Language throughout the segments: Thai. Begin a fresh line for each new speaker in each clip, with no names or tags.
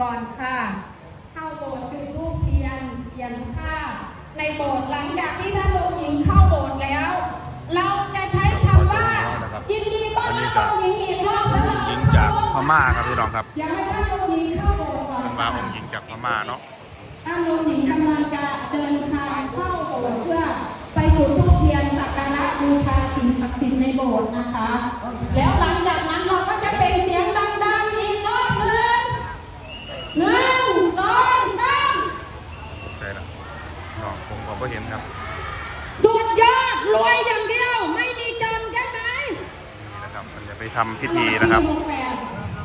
ก่อนค่ะ เข้าโบสถ์จุดธูปเทียนเทียนผ้าในโบสถ์หลังจากที่ท่านลงหญิงเข้าโบสถ์แล้ว เราจะใช้คำว่ายินดีต้อนรับองค์หญิงอีกรอบนะคะ
หญิงจากพม่าครับพี่น้องครับ
อยากให้ท่านองค์หญิงเข้าโบสถ์ก่อน
เป็นมาองค์หญิงจากพม่าเนาะ
ท่านลงหญิงกำลังจะเดินทางเข้าโบสถ์เพื่อไปจุดธูปเทียนสักการะบูชาสิ่งศักดิ์สิทธิ์ในโบสถ์นะคะ แล้วหลังจากนั้นเราก็จะเป็นเสียงดังๆอีกรอบหนึ่งหนึ่งสองสาม
ใช่แล้วน้องผมก็บ่เห็นครับ
สุดยอด รวยอย่างเดียวไม่มีจนใช่ไหม
นี่นะครับมันจะไปทำพิธีนะครับ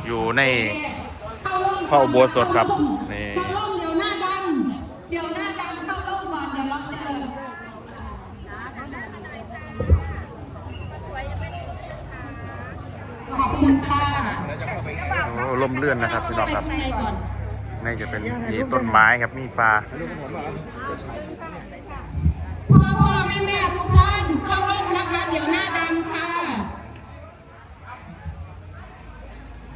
อยู่ใน
เข้าร่ม
พระอุโบสถครับนี่
เข้าร่มเดี๋ยวหน้าดำเดี๋ยวหน้าดำเข้าร่มก่อนเดี๋ยวเราเจอขอบคุณค่ะ
โอ้ลมเลื่อนนะครับพี่น้องครับ
ไปข้างในก่อน
นี่จะเป็นมีต้นไม้ครับมีปลา
พ่อพ่อแม่แม่านเข้าร่มนะคะ เดี๋ยวหน้าดำค่ะ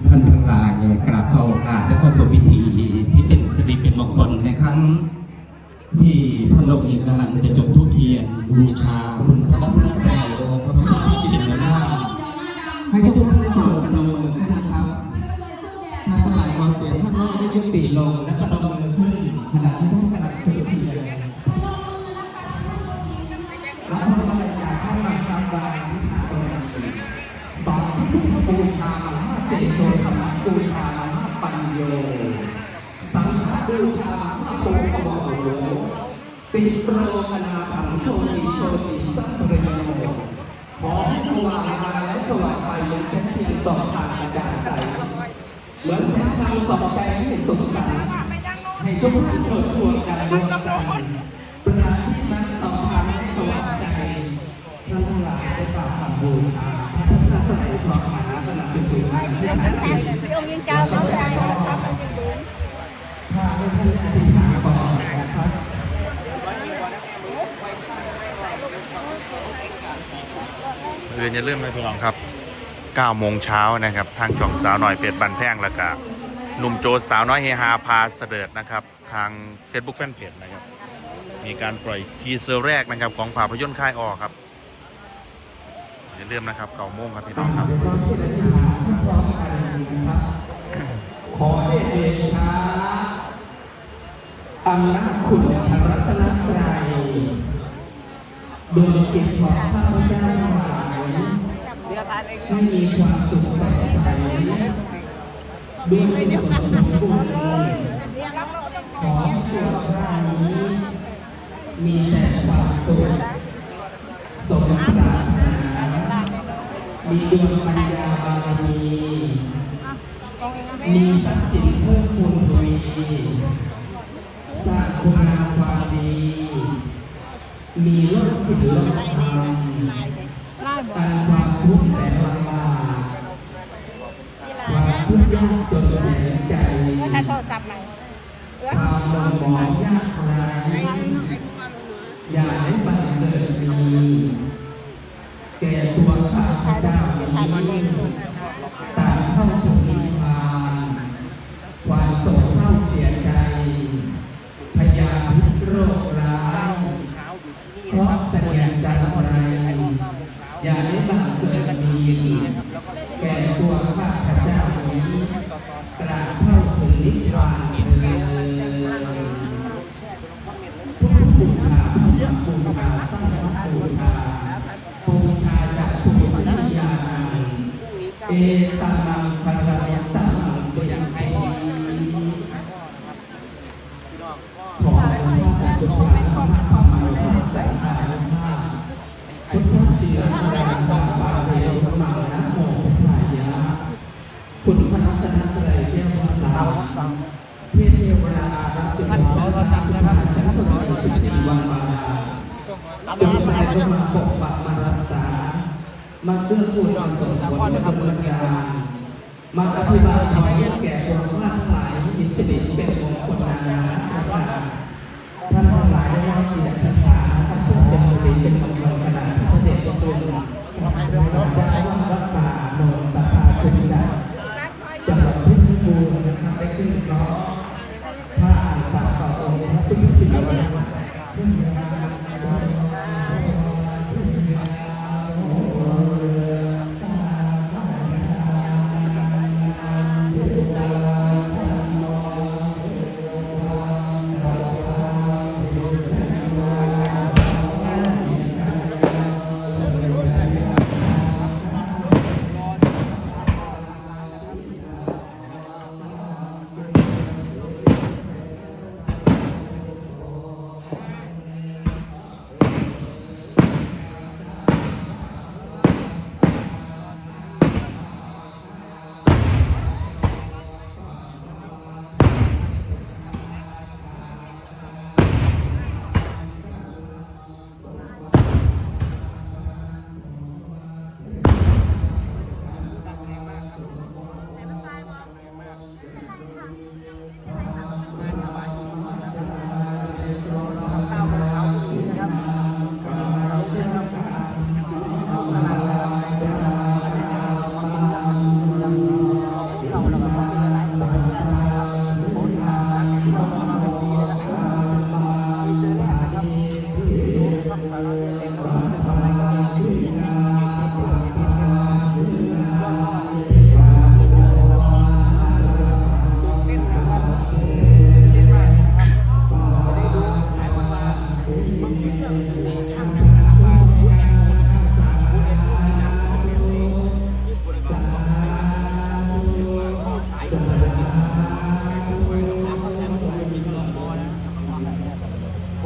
ท่านทั้งหลายกราบขอโอกาสและเข้าสู่พิธีที่เป็นสิริเป็นมงคลในครั้ง ที่พระโลกเอกกำลังจะจุดธูปเทียนบูชาคุณพระรัตนตรัยองค์พระพุทธ
เข้าร่ม
ชิ
เดี๋ย
นราช
ดำเดี๋ยวหน้าดำ
ให้ทุกท่านได้โปรดพนมมือขึ้นนะครับท่านทั้งหลายขอเสียงท่านโลกได้ยุติลงและพนมมือขึ้นขณะ ชามหาโพกวโสปิโรอนาถังโชติโชติสัพเพโยขอให้สว่างมาและสว่างไปยังเช่นเทียนสองทางกระจายใสเหมือนแสงทางสองใจให้สุขสันให้ทุกท่านเชิดชวนกันดวงใจประทีปนั้นสองทางให้สว่างใจท่านทั้งหลายได้กราบคำบูชาท่านทั้งหลายพร้อมหาสนับสนุนให้ท่านทั้งหลาย
องค์ยิงเจ้าสองใจนะครับองค์ยิงดู
ถ้าให้ท่านอธิษฐานก่อนนะครับ
เรื อนอย่าลืมนะพี่น้องครับ9โมงเช้านะครับ ทางช่องสาวหน่อยเป็ดบันแพงแล้วก็หนุ่มโจสาวน้อยเฮฮาพาเสดิร์ดนะครับ ทาง Facebook Fanpage นะครับ มีการปล่อยทีเซอร์แรกนะครับ ของภาพยนตร์ค่ายออครับอย่าลืมนะครับ9โมงครับพี่น้องครับ
ขอให้เดชะอำนาจคุณพระรัตนตรัยดวงจิตของข้าพเจ้า ทั้งหลายให้มีความสุขสดใสด้วยกุศลสมบูรณ์ขอให้ตัวข้านี้มีแต่ความสุขสมปรารถนามีดวงปัญญาบารมีมีสัจ
ราะ
เสนียดจันไรอย่าได้บังเกิดมีแก่ตัวข้าพเจ้านี้ตราบเข้าถึงนิพพานเถิดทุกบูชาพระสังฆบูชาตั้งระบูชาบูชาจากภูมิปัญญาณังเอตัง จะมาปกปักมารักษา มาเกื้อกูลมาส่งผลกระบวนการมาปฏิบัติธรรมแก่ความมากหลายอิสริเป็นองคลนานาท่านทั้งหลายได้รับเกียรติฐานะท่านผู้เจริญเป็นมงคลขนาดพระเดชพระคุณวัดป่าวัดป่าโนนตาคุณดาจังหวัดพิษณุโลกนะครับได้ขึ้นร้องพระอ่านสาต่อองค์พระพุทธเจ้า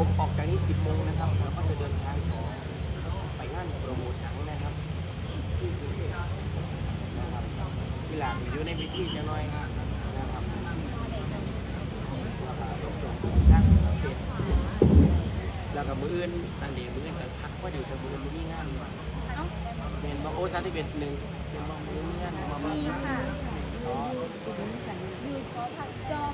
ผมออกจากนี้ 10โมงนะครับแล้วก็จะเดินทางต่อไปงานโปรโมทหนังนะครับที่กรุงเทพนะครับที่หลังอยู่ในวิธีจะน้อยนะครับนั่งเป็ดแล้วก็มืออื่นอันเดียวมืออื่นกับพักว่าดีกับมือมีงานเป็นบางโอซาที่เป็นหนึ่งเป็นบางมือมีงานบามือ
มีค่ะ
อ๋อ
ยู่ขอผักจอม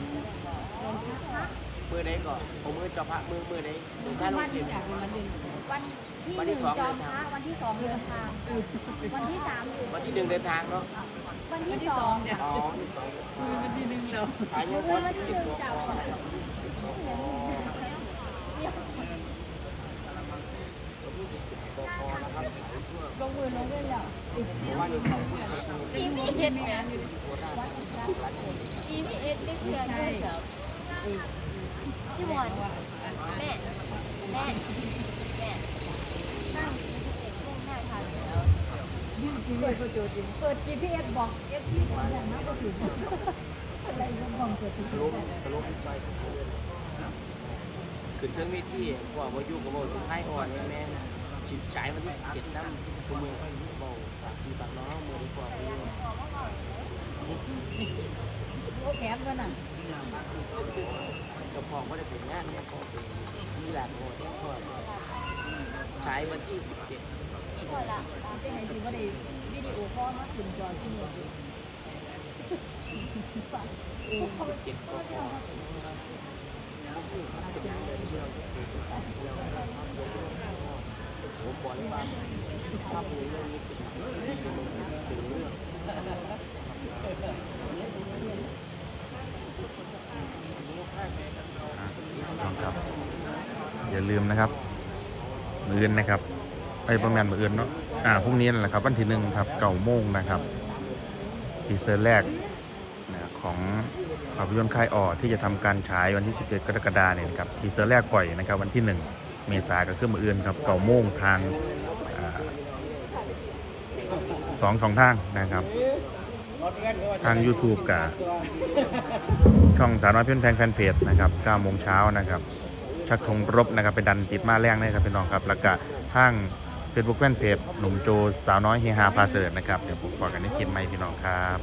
ลงพักพัก
มือใดก่อนผมมือจะพักมือมือใดถึงถ้าล
วั
ง
น
เก็บ
วันที่
วันที่
หนึ่ง
สอง
จอมพระ วันที่สองเดินทางวันที่สามอยู่
วันที่หนึ่งเดินทางเนาะ
วันที่สองเนี่ย
อ๋อวันที่สองมือวันที่หนึ่งแล้วขายเงิน
คื
วั
อนวัน
ที่
ที่
สิ
ห
บ
นึ่ง
หก
จากลงมือลงเล่นแล้ว
ว่าอยู่เขา
ปีนี้เฮ็ดงานอยู่ปีนี้เอ็ดได้เพื่อนด้วยเหรอ พี่วอน แม่ แม่ แม่นั่งลูกง่ายทันแล้วเปิด GPS บอก FC ของอย่างนั้นก็ถึงอะไรก็บอกเปิด
ลงตลกซอยขึ้นเครื่องเวทีกว่าว่าอยู่กับโบสุดท้ายอ่อนแม่ชิมฉายวันที่สิบเจ็ดน้ำคุณมือโบฝากทีฝากน้องมือดีกว่ามือ
โอแขนกันน่ะ
กับพ่อก็ได้เป็นงานเนี่ยพ่อเป็นมีหลานโบเนี่ยพอฉายวันที่สิบเจ็ด
พอละเป็นไงสิว่าได้วิดีโอคอมาถึงจอขึ้นหมดเลย
เจ็ดก็พอผมบอกเลยว่าภาพยนตร์เรื่องนี้เป็นเป็นเรื่ อง
ครับ อย่าลืมนะครับมืออื่นนะครับไอ้ประมาณมืออื่นเนาะอ่าพรุ่งนี้นั่นแหละครับ วันที่หนึ่งครับเก่าโมงนะครับทีเซอร์แรกนะของภาพยนตร์ค่ายอ่อที่จะทำการฉายวันที่11กรกฎาคมเนี่ยครับทีเซอร์แรกปล่อยนะครับ วันที่ 1 เมษายนก็คือมืออื่นครับเก่าโมงทางสองสองทางนะครับ ทาง YouTube กับช่องสาวน้อยเพื่อนแพงแฟนเพจนะครับ9โมงเช้านะครับ ชักธงรบนะครับไปดันติดมาแรงนะครับพี่น้องครับ แล้วก็ทาง Facebook แฟนเพจหนุ่มโจสาวน้อยเฮฮาพาเสิร์ตนะครับ เดี๋ยวผมฝากกันในคลิปใหม่พี่น้องครับ